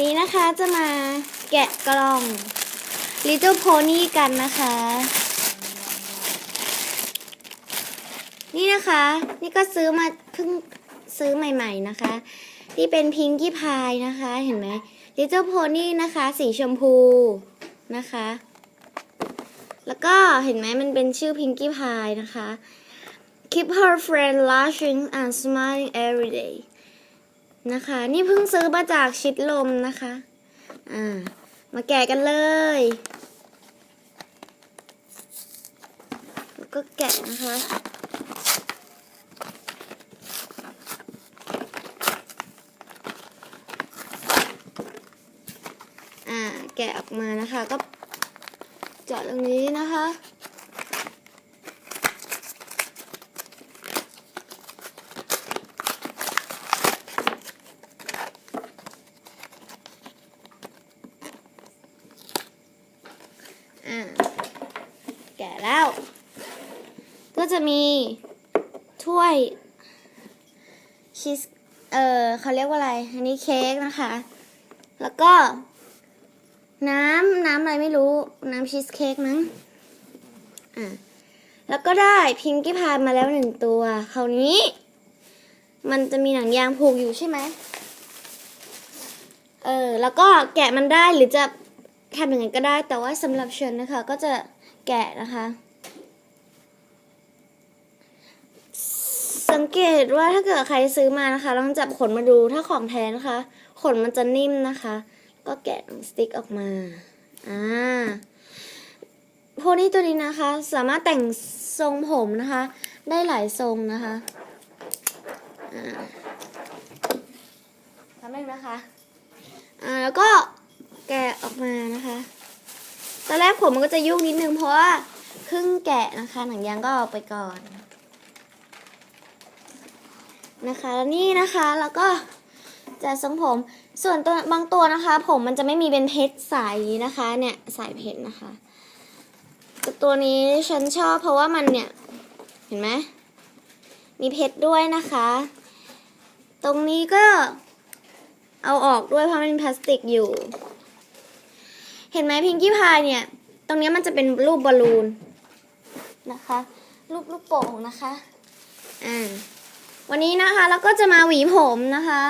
วันนี้นะคะจะมาแกะกล่อง Little Pony กันนะคะ นี่นะคะ นี่ก็ซื้อมาเพิ่งซื้อใหม่ ๆนะคะที่เป็นพิงกี้พายนะคะ เห็นไหม Little Pony นะคะ สีชมพูนะคะ แล้วก็เห็นไหมมันเป็นชื่อพิงกี้พายนะคะ Keep her friend laughing and smiling every day นะคะ นี่เพิ่งซื้อมาจากชิดลมนะคะ อ่า มาแกะกันเลย แล้วก็แกะนะคะแกะออกมานะคะ ก็เจาะตรงนี้นะคะ แกะแล้ว ก็จะมีถ้วยชีสเออเขาเรียกว่าอะไร อันนี้เค้กนะคะ แล้วก็ น้ำน้ำอะไรไม่รู้ น้ำชีสเค้กมั้งอ่าแล้วก็ได้พิงกี้พายมาแล้วหนึ่งตัวคราวนี้ มันจะมีหนังยางผูกอยู่ใช่ไหมเออ แล้วก็แกะมันได้หรือจะ ทำอย่างไงก็ได้ แต่ว่าสำหรับเชนนะคะ ก็จะแกะนะคะ สังเกตว่าถ้าเกิดใครซื้อมานะคะลองจับขนมาดูถ้าของแท้นะคะ ขนมันจะนิ่มนะคะ ก็แกะสติ๊กออกมาอ่าโพนี่ตัวนี้นะคะ สามารถแต่งทรงผมนะคะ ได้หลายทรงนะคะอ่าทำได้นะคะอ่าแล้วก็ แกะออกมานะคะ ตอนแรกผมมันก็จะยุ่งนิดนึงเพราะว่าเพิ่งแกะนะคะ หนังยางก็เอาไปก่อน นะคะแล้วนี่นะคะแล้วก็จะทรงผม ส่วนตัวบางตัวนะคะ ผมมันจะไม่มีเป็นเพชรสายนี้นะคะ เนี่ยสายเพชรนะคะแต่ตัวนี้ฉันชอบเพราะว่ามันเนี่ยเห็นไหมมีเพชรด้วยนะคะ ตรงนี้ก็เอาออกด้วยเพราะมันเป็นพลาสติกอยู่ เห็นไหมพิงกี้พายเนี่ย ตรงนี้มันจะเป็นรูปบอลลูนนะคะ รูปลูกโป่งนะคะอ่าวันนี้นะคะเราก็จะมาหวีผมนะคะ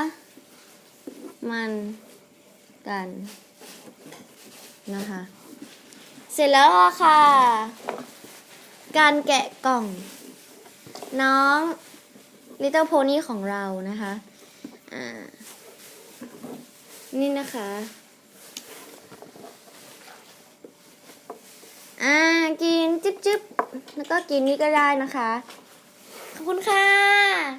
มันกันนะคะ เสร็จแล้วค่ะ การแกะกล่อง น้อง Little Pony ของเรานะคะ อ่า นี่นะคะ อ่า ก็กินนี่ก็ได้นะคะ ขอบคุณค่ะ